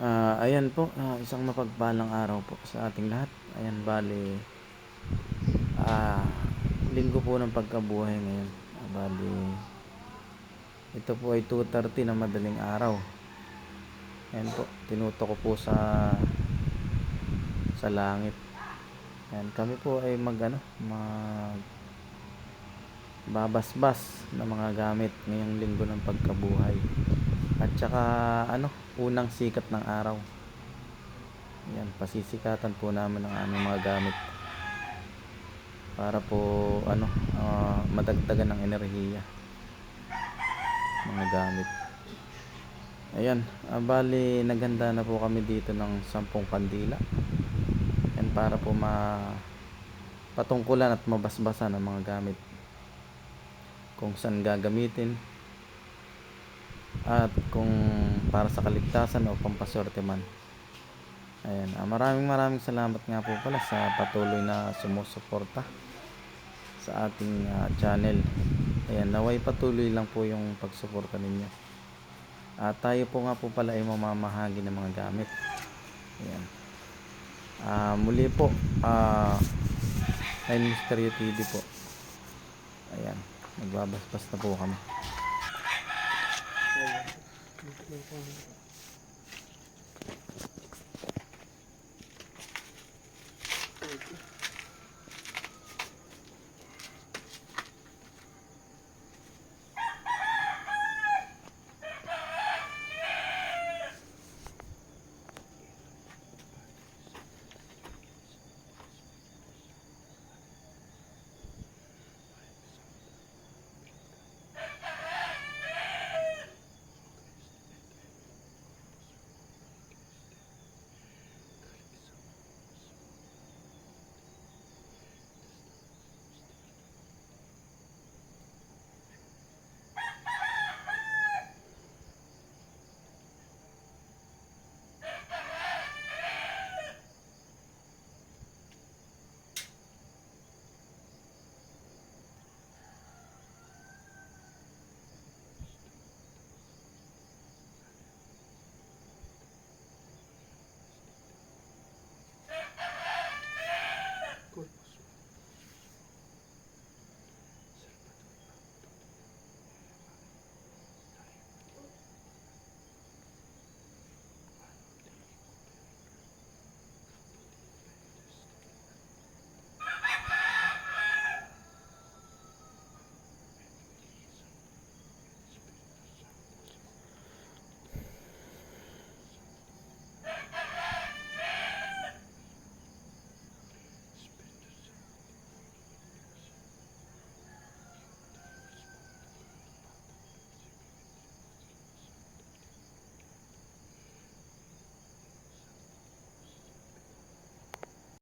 Ah, ayan po, ah, isang mapagpalang araw po sa ating lahat. Ayan, bali, ah, linggo po ng pagkabuhay ngayon. Ah, bali, ito po ay 2.30 na madaling araw. Ayan po, tinuto ko po sa sa langit. Ayan, kami po ay mag ano, mag babasbas ng mga gamit ngayong linggo ng pagkabuhay. At saka ano, unang sikat ng araw. Yan, pasisikatan po namin ang aming mga gamit. Para po ano, ah, madagdagan ng enerhiya. Mga gamit. Ayan, ah, bali naghanda na po kami dito ng sampung kandila. Yan para po ma patungkulan at mabasbasan ang mga gamit kung saan gagamitin at kung para sa kaligtasan o pampaswerte man. Ayan, ah, maraming maraming salamat nga po pala sa patuloy na sumusuporta sa ating ah, channel. Ayan, naway patuloy lang po yung pagsuporta ninyo. At tayo po nga po pala ay mamamahagi ng mga gamit. Ayan. Ah, muli po, ah, Nine Mysterio TV po. Ayan, magbabasbas na po kami. 嗯你可放